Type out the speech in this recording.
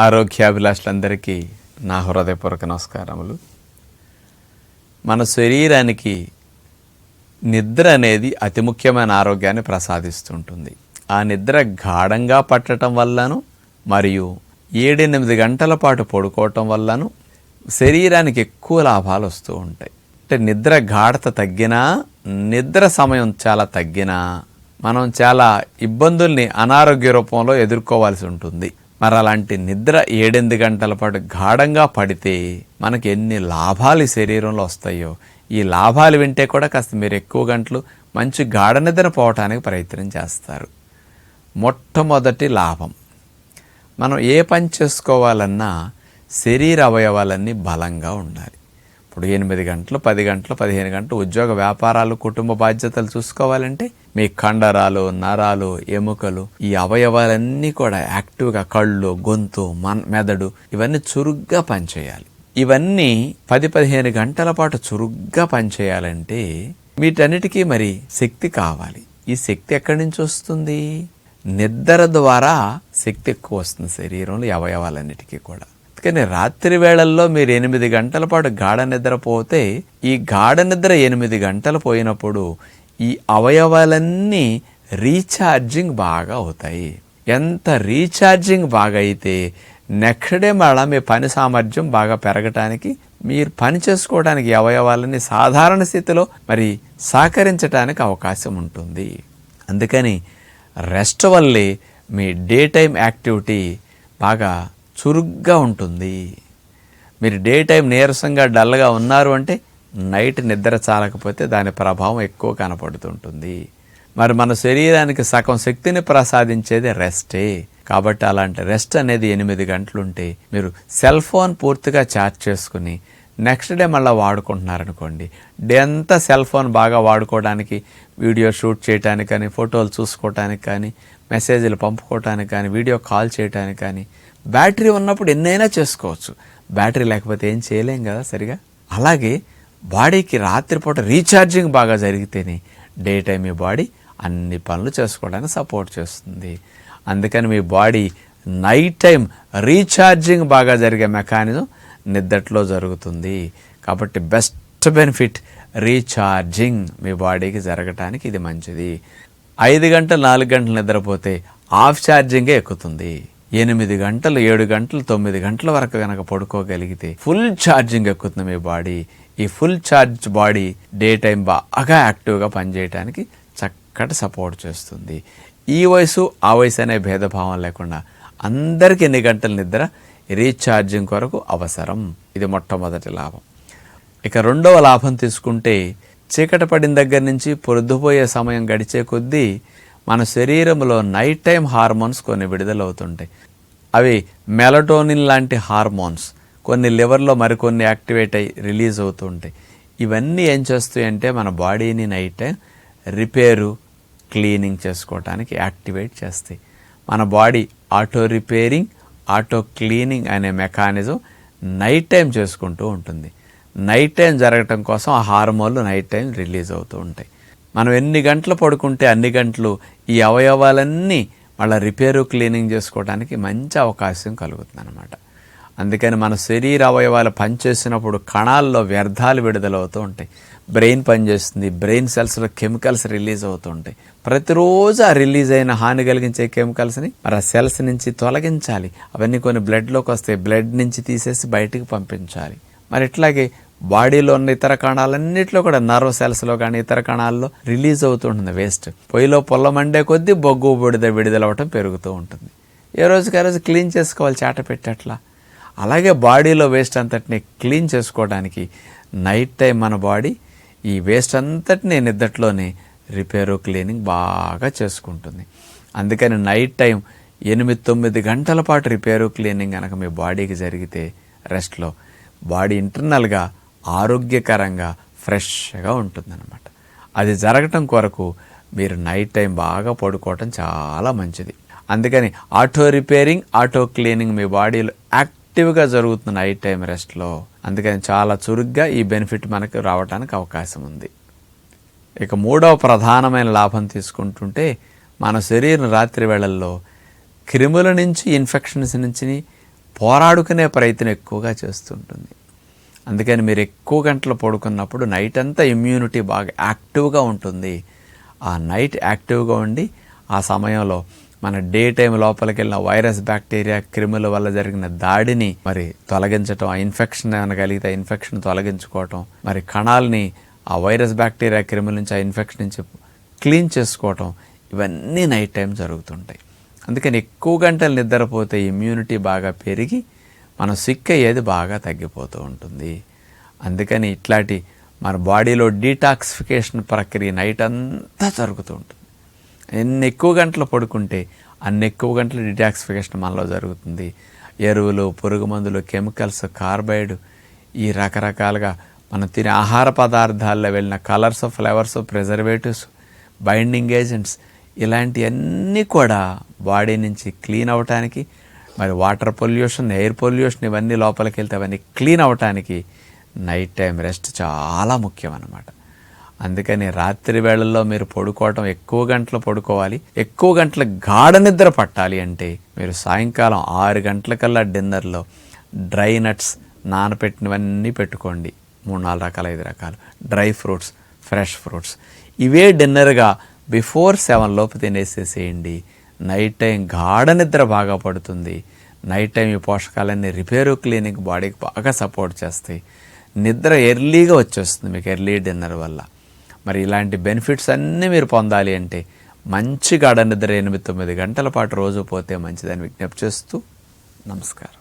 ఆరోగ్యాభిలాషులందరికీ నా హృదయపూర్వక నమస్కారములు. మన శరీరానికి నిద్ర అనేది అతి ముఖ్యమైన ఆరోగ్యాన్ని ప్రసాదిస్తుంటుంది. ఆ నిద్ర గాఢంగా పట్టడం వల్లను మరియు ఏడెనిమిది గంటల పాటు పడుకోవటం వల్లను శరీరానికి ఎక్కువ లాభాలు వస్తూ ఉంటాయి. అంటే నిద్ర గాఢత తగ్గినా నిద్ర సమయం చాలా తగ్గినా మనం చాలా ఇబ్బందుల్ని అనారోగ్య రూపంలో ఎదుర్కోవాల్సి ఉంటుంది. మరి అలాంటి నిద్ర ఏడెనిమిది గంటల పాటు గాఢంగా పడితే మనకి ఎన్ని లాభాలు శరీరంలో వస్తాయో ఈ లాభాలు వింటే కూడా కాస్త మీరు ఎక్కువ గంటలు మంచి గాఢ నిద్ర పోవటానికి ప్రయత్నం చేస్తారు. మొట్టమొదటి లాభం మనం ఏ పని చేసుకోవాలన్నా శరీర అవయవాలన్నీ బలంగా ఉండాలి. ఇప్పుడు ఎనిమిది గంటలు పది గంటలు పదిహేను గంటలు ఉద్యోగ వ్యాపారాలు కుటుంబ బాధ్యతలు చూసుకోవాలంటే మీ కండరాలు నరాలు ఎముకలు ఈ అవయవాలన్నీ కూడా యాక్టివ్గా కళ్ళు గొంతు మన్ మెదడు ఇవన్నీ చురుగ్గా పనిచేయాలి. ఇవన్నీ పది పదిహేను గంటల పాటు చురుగ్గా పనిచేయాలంటే వీటన్నిటికీ మరి శక్తి కావాలి. ఈ శక్తి ఎక్కడి నుంచి వస్తుంది? నిద్ర ద్వారా శక్తి ఎక్కువ వస్తుంది శరీరంలో అవయవాలన్నిటికీ కూడా. అందుకని రాత్రి వేళల్లో మీరు ఎనిమిది గంటల పాటు గాఢ నిద్రపోతే ఈ గాఢ నిద్ర ఎనిమిది గంటలు పోయినప్పుడు ఈ అవయవాలన్నీ రీఛార్జింగ్ బాగా అవుతాయి. ఎంత రీఛార్జింగ్ బాగా అయితే నెక్స్ట్ డే మళ్ళా మీ పని సామర్థ్యం బాగా పెరగటానికి మీరు పని చేసుకోవడానికి అవయవాలని సాధారణ స్థితిలో మరి సహకరించడానికి అవకాశం ఉంటుంది. అందుకని రెస్ట్ వల్లే మీ డే టైం యాక్టివిటీ బాగా చురుగ్గా ఉంటుంది. మీరు డే టైం నీరసంగా డల్గా ఉన్నారు అంటే నైట్ నిద్ర చాలకపోతే దాని ప్రభావం ఎక్కువ కనపడుతుంటుంది. మరి మన శరీరానికి సగం శక్తిని ప్రసాదించేది రెస్టే కాబట్టి అలాంటి రెస్ట్ అనేది ఎనిమిది గంటలుంటే మీరు సెల్ ఫోన్ పూర్తిగా ఛార్జ్ చేసుకుని నెక్స్ట్ డే మళ్ళీ వాడుకుంటున్నారనుకోండి. డే అంతా సెల్ ఫోన్ బాగా వాడుకోవడానికి వీడియో షూట్ చేయడానికి కానీ ఫోటోలు చూసుకోవటానికి కానీ మెసేజ్లు పంపుకోవటానికి కానీ వీడియో కాల్ చేయడానికి కానీ బ్యాటరీ ఉన్నప్పుడు ఎన్నైనా చేసుకోవచ్చు. బ్యాటరీ లేకపోతే ఏం చేయలేం కదా సరిగా. అలాగే బాడీకి రాత్రిపూట రీఛార్జింగ్ బాగా జరిగితేనే డే టైం మీ బాడీ అన్ని పనులు చేసుకోవడానికి సపోర్ట్ చేస్తుంది. అందుకని మీ బాడీ నైట్ టైం రీఛార్జింగ్ బాగా జరిగే మెకానిజం నిద్దట్లో జరుగుతుంది. కాబట్టి బెస్ట్ బెనిఫిట్ రీఛార్జింగ్ మీ బాడీకి జరగటానికి ఇది మంచిది. ఐదు గంటలు నాలుగు గంటలు నిద్రపోతే ఆఫ్ ఛార్జింగే ఎక్కుతుంది. ఎనిమిది గంటలు ఏడు గంటలు తొమ్మిది గంటల వరకు కనుక పడుకోగలిగితే ఫుల్ ఛార్జింగ్ ఎక్కుతుంది మీ బాడీ. ఈ full charge body day time బాగా యాక్టివ్గా పనిచేయడానికి చక్కటి సపోర్ట్ చేస్తుంది. ఈ వయసు ఆ వయసు అనే భేదభావం లేకుండా అందరికీ ఎన్ని గంటల నిద్ర? రీఛార్జింగ్ కొరకు అవసరం. ఇది మొట్టమొదటి లాభం. ఇక రెండవ లాభం తీసుకుంటే చీకట పడిన దగ్గర నుంచి పొద్దుపోయే సమయం గడిచే కొద్దీ మన శరీరంలో నైట్ టైం హార్మోన్స్ కొన్ని విడుదలవుతుంటాయి. అవి మెలటోనిన్ లాంటి హార్మోన్స్ కొన్ని లివర్లో మరికొన్ని యాక్టివేట్ అయ్యి రిలీజ్ అవుతూ ఉంటాయి. ఇవన్నీ ఏం చేస్తాయి అంటే మన బాడీని నైట్ టైం రిపేరు క్లీనింగ్ చేసుకోవటానికి యాక్టివేట్ చేస్తాయి. మన body auto repairing auto cleaning అనే మెకానిజం నైట్ టైం చేసుకుంటూ ఉంటుంది. నైట్ టైం జరగటం కోసం ఆ హార్మోన్లు నైట్ టైం రిలీజ్ అవుతూ ఉంటాయి. మనం ఎన్ని గంటలు పడుకుంటే అన్ని గంటలు ఈ అవయవాలన్నీ మళ్ళీ రిపేరు క్లీనింగ్ చేసుకోవడానికి మంచి అవకాశం కలుగుతుంది అనమాట అందుకని మన శరీర అవయవాలు పనిచేసినప్పుడు కణాల్లో వ్యర్థాలు విడుదలవుతూ ఉంటాయి. బ్రెయిన్ పనిచేస్తుంది బ్రెయిన్ సెల్స్లో కెమికల్స్ రిలీజ్ అవుతూ ఉంటాయి. ప్రతిరోజు ఆ రిలీజ్ అయిన హాని కలిగించే కెమికల్స్ని మరి ఆ సెల్స్ నుంచి తొలగించాలి. అవన్నీ కొన్ని బ్లడ్లోకి వస్తాయి బ్లడ్ నుంచి తీసేసి బయటికి పంపించాలి. మరి ఇట్లాగే బాడీలో ఉన్న ఇతర కణాలన్నింటిలో కూడా నర్వ్ సెల్స్లో కానీ ఇతర కణాల్లో రిలీజ్ అవుతుంటుంది వేస్ట్. పొయ్యిలో పొల్ల మండే కొద్దీ బొగ్గు బుడిద విడుదలవటం పెరుగుతూ ఉంటుంది. ఏ రోజుకి ఆ రోజు క్లీన్ చేసుకోవాలి చేట పెట్టేట్లా? అలాగే బాడీలో వేస్ట్ అంతటిని క్లీన్ చేసుకోవడానికి నైట్ టైం మన బాడీ ఈ వేస్ట్ అంతటిని నిద్దట్లోనే రిపేరు క్లీనింగ్ బాగా చేసుకుంటుంది. అందుకని నైట్ టైం ఎనిమిది తొమ్మిది గంటల పాటు రిపేరు క్లీనింగ్ కనుక మీ బాడీకి జరిగితే రెస్ట్లో బాడీ ఇంటర్నల్గా ఆరోగ్యకరంగా ఫ్రెష్గా ఉంటుందన్నమాట. అది జరగటం కొరకు మీరు నైట్ టైం బాగా పడుకోవటం చాలా మంచిది. అందుకని ఆటో రిపేరింగ్ ఆటో క్లీనింగ్ మీ బాడీలో యాక్ట్ యాక్టివ్గా జరుగుతుంది నైట్ టైం రెస్ట్లో అందుకని చాలా చురుగ్గా ఈ బెనిఫిట్ మనకు రావడానికి అవకాశం ఉంది. ఇక మూడవ ప్రధానమైన లాభం తీసుకుంటుంటే మన శరీరం రాత్రి వేళల్లో క్రిముల నుంచి ఇన్ఫెక్షన్స్ నుంచి పోరాడుకునే ప్రయత్నం ఎక్కువగా చేస్తుంటుంది. అందుకని మీరు ఎక్కువ గంటలు పడుకున్నప్పుడు నైట్ అంతా ఇమ్యూనిటీ బాగా యాక్టివ్గా ఉంటుంది. ఆ నైట్ యాక్టివ్గా ఉండి ఆ సమయంలో మన డే టైం లోపలికి వెళ్ళిన వైరస్ బ్యాక్టీరియా క్రిముల వల్ల జరిగిన దాడిని మరి తొలగించటం ఆ ఇన్ఫెక్షన్ ఏమైనా కలిగితే ఆ ఇన్ఫెక్షన్ తొలగించుకోవటం మరి కణాలని ఆ వైరస్ బ్యాక్టీరియా క్రిముల నుంచి ఆ ఇన్ఫెక్షన్ నుంచి క్లీన్ చేసుకోవటం ఇవన్నీ నైట్ టైం జరుగుతుంటాయి. అందుకని ఎక్కువ గంటలు నిద్రపోతే ఇమ్యూనిటీ బాగా పెరిగి మనం సిక్ అయ్యేది బాగా తగ్గిపోతూ ఉంటుంది. అందుకని ఇట్లాంటి మన బాడీలో డీటాక్సిఫికేషన్ ప్రక్రియ నైట్ అంతా జరుగుతూ ఉంటుంది. ఎన్ని ఎక్కువ గంటలు పడుకుంటే అన్ని ఎక్కువ గంటలు డిటాక్సిఫికేషన్ మనలో జరుగుతుంది. ఎరువులు పురుగు మందులు కెమికల్స్ కార్బైడ్ ఈ రకరకాలుగా మనం తినే ఆహార పదార్థాల్లో వెళ్ళిన colours flavours preservatives binding agents ఇలాంటివన్నీ కూడా బాడీ నుంచి క్లీన్ అవ్వటానికి మరి వాటర్ పొల్యూషన్ ఎయిర్ పొల్యూషన్ ఇవన్నీ లోపలికి వెళ్తే అవన్నీ క్లీన్ అవ్వటానికి నైట్ టైం రెస్ట్ చాలా ముఖ్యం అన్నమాట అందుకని రాత్రి వేళల్లో మీరు పడుకోవటం ఎక్కువ గంటలు పడుకోవాలి. ఎక్కువ గంటల గాఢ నిద్ర పట్టాలి అంటే మీరు సాయంకాలం ఆరు గంటలకల్లా డిన్నర్లో డ్రై నట్స్ నానపెట్టినవన్నీ పెట్టుకోండి. మూడు నాలుగు రకాల ఐదు రకాలు. Dry fruits fresh fruits. ఇవే డిన్నర్గా బిఫోర్ సెవెన్ లోపు తినేసేసేయండి. నైట్ టైం గాఢ నిద్ర బాగా పడుతుంది. నైట్ టైం ఈ పోషకాలన్నీ రిపేరు క్లీనింగ్ బాడీకి బాగా సపోర్ట్ చేస్తాయి. నిద్ర ఎర్లీగా వచ్చేస్తుంది మీకు ఎర్లీ డిన్నర్ వల్ల. మరి ఇలాంటి బెనిఫిట్స్ అన్నీ మీరు పొందాలి అంటే మంచి గాఢ నిద్ర ఎనిమిది తొమ్మిది గంటల పాటు రోజు పోతే మంచిదని విజ్ఞప్తి చేస్తూ నమస్కారం.